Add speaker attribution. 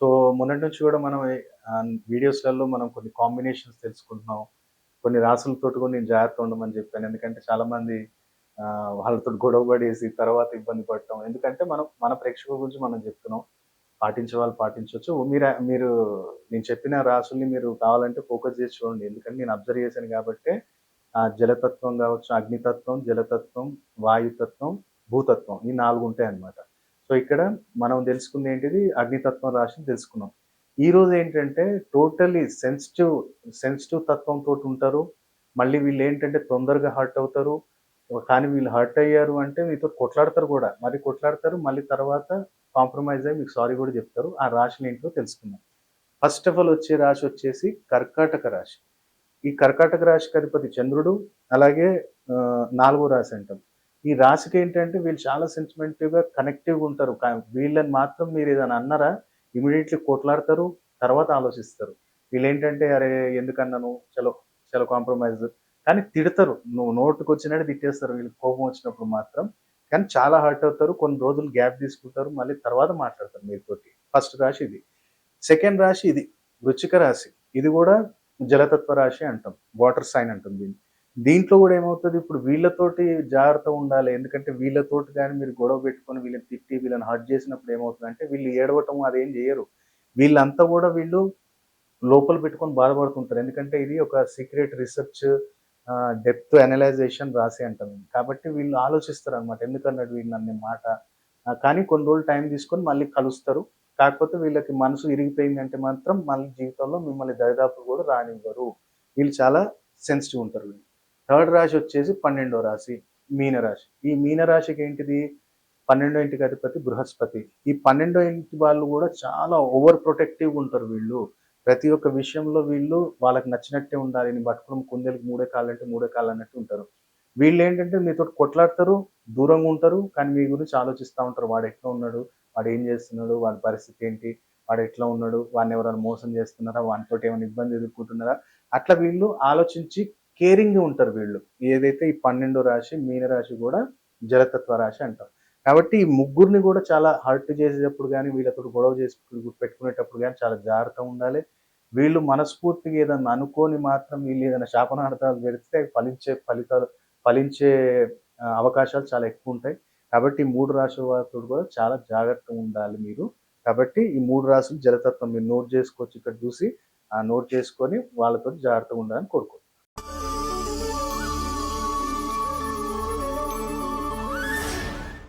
Speaker 1: So మొన్నటి నుంచి కూడా మనం వీడియోస్లలో మనం కొన్ని కాంబినేషన్స్ తెలుసుకుంటున్నాం. కొన్ని రాసులతో కూడా నేను జాగ్రత్త ఉండమని చెప్పాను. ఎందుకంటే చాలామంది వాళ్ళతో గొడవ పడేసి తర్వాత ఇబ్బంది పడటం. ఎందుకంటే మనం మన ప్రేక్షకుల గురించి మనం చెప్తున్నాం. పాటించే వాళ్ళు పాటించవచ్చు. మీరు మీరు నేను చెప్పిన రాసుల్ని మీరు కావాలంటే ఫోకస్ చేసి చూడండి. ఎందుకంటే నేను అబ్జర్వ్ చేశాను కాబట్టి ఆ జలతత్వం కావచ్చు అగ్నితత్వం జలతత్వం వాయుతత్వం భూతత్వం ఈ నాలుగు ఉంటాయి అన్నమాట సో ఇక్కడ మనం తెలుసుకుంది ఏంటిది? అగ్నితత్వం రాశిని తెలుసుకున్నాం. ఈ రోజు ఏంటంటే టోటలీ సెన్సిటివ్ సెన్సిటివ్ తత్వంతో ఉంటారు. మళ్ళీ వీళ్ళు ఏంటంటే తొందరగా హర్ట్ అవుతారు. కానీ వీళ్ళు హర్ట్ అయ్యారు అంటే మీతో కొట్లాడతారు కూడా. మరి కొట్లాడతారు మళ్ళీ తర్వాత కాంప్రమైజ్ అయ్యి మీకు సారీ కూడా చెప్తారు. ఆ రాశిని ఏంటో తెలుసుకుందాం. ఫస్ట్ ఆఫ్ ఆల్ వచ్చే రాశి వచ్చేసి కర్కాటక రాశి. ఈ కర్కాటక రాశికి అధిపతి చంద్రుడు అలాగే నాలుగో రాశి అంటాం. ఈ రాశికి ఏంటంటే వీళ్ళు చాలా సెంటిమెంటివ్గా కనెక్టివ్గా ఉంటారు. వీళ్ళని మాత్రం మీరు ఏదైనా అన్నారా? ఇమీడియట్లీ కొట్లాడతారు తర్వాత ఆలోచిస్తారు. వీళ్ళు ఏంటంటే అరే ఎందుకన్నాను? చలో చలో కాంప్రమైజ్ కానీ తిడతారు. నువ్వు నోటుకు వచ్చినట్టు తిట్టేస్తారు. వీళ్ళు కోపం వచ్చినప్పుడు మాత్రం. కానీ చాలా హర్ట్ అవుతారు. కొన్ని రోజులు గ్యాప్ తీసుకుంటారు. మళ్ళీ తర్వాత మాట్లాడతారు మీతోటి. ఫస్ట్ రాశి ఇది. సెకండ్ రాశి ఇది. వృచ్చిక రాశి. ఇది కూడా జలతత్వ రాశి అంటాం. వాటర్ సైన్ అంటాం దీన్ని. దీంట్లో కూడా ఏమవుతుంది? ఇప్పుడు వీళ్ళతోటి జాగ్రత్త ఉండాలి. ఎందుకంటే వీళ్ళతోటి కానీ మీరు గొడవ పెట్టుకొని వీళ్ళని తిట్టి వీళ్ళని హర్ట్ చేసినప్పుడు ఏమవుతుంది అంటే వీళ్ళు ఏడవటం అదేం చేయరు. వీళ్ళంతా కూడా వీళ్ళు లోపల పెట్టుకొని బాధపడుతుంటారు. ఎందుకంటే ఇది ఒక సీక్రెట్ రీసెర్చ్ డెప్త్ అనలైజేషన్ రాసి అంటాం కాబట్టి వీళ్ళు ఆలోచిస్తారు అనమాట ఎందుకన్నాడు వీళ్ళు అనే మాట? కానీ కొన్ని రోజులు టైం తీసుకొని మళ్ళీ కలుస్తారు. కాకపోతే వీళ్ళకి మనసు ఇరిగిపోయిందంటే మాత్రం మళ్ళీ జీవితంలో మిమ్మల్ని దరిదాపు కూడా రానివ్వరు. వీళ్ళు చాలా సెన్సిటివ్ ఉంటారు వీళ్ళు. థర్డ్ రాశి వచ్చేసి పన్నెండో రాశి మీనరాశి. ఈ మీనరాశికి ఏంటిది? పన్నెండో ఇంటికి అధిపతి బృహస్పతి. ఈ పన్నెండో ఇంటి వాళ్ళు కూడా చాలా ఓవర్ ప్రొటెక్టివ్ ఉంటారు వీళ్ళు. ప్రతి ఒక్క విషయంలో వీళ్ళు వాళ్ళకి నచ్చినట్టే ఉండాలి. నేను పట్టుకుని కుందేలకు మూడే కాళ్ళు అంటే మూడే కాళ్ళు అన్నట్టు ఉంటారు. వీళ్ళు ఏంటంటే మీతో కొట్లాడతారు దూరంగా ఉంటారు కానీ మీ గురించి ఆలోచిస్తూ ఉంటారు. వాడు ఎట్లా ఉన్నాడు? వాడు ఏం చేస్తున్నాడు? వాడి పరిస్థితి ఏంటి? వాడు ఎట్లా ఉన్నాడు? వాడిని ఎవరైనా మోసం చేస్తున్నారా? వానితో ఏమైనా ఇబ్బంది ఎదుర్కొంటున్నారా? అట్లా వీళ్ళు ఆలోచించి కేరింగ్ ఉంటారు వీళ్ళు. ఏదైతే ఈ పన్నెండో రాశి మీన రాశి కూడా జలతత్వ రాశి అంటారు. కాబట్టి ఈ ముగ్గురిని కూడా చాలా హర్ట్ చేసేటప్పుడు కానీ వీళ్ళతో గొడవ చేసి పెట్టుకునేటప్పుడు కానీ చాలా జాగ్రత్తగా ఉండాలి. వీళ్ళు మనస్ఫూర్తిగా ఏదన్నా అనుకోని మాత్రం వీళ్ళు ఏదైనా శాపనార్థాలు పెడితే ఫలించే ఫలితాలు ఫలించే అవకాశాలు చాలా ఎక్కువ ఉంటాయి. కాబట్టి ఈ మూడు రాశుల వారితో కూడా చాలా జాగ్రత్తగా ఉండాలి మీరు. కాబట్టి ఈ మూడు రాశులు జలతత్వం మీరు నోట్ చేసుకోవచ్చు ఇక్కడ చూసి ఆ నోట్ చేసుకొని వాళ్ళతో జాగ్రత్తగా ఉండాలని కోరుకోవచ్చు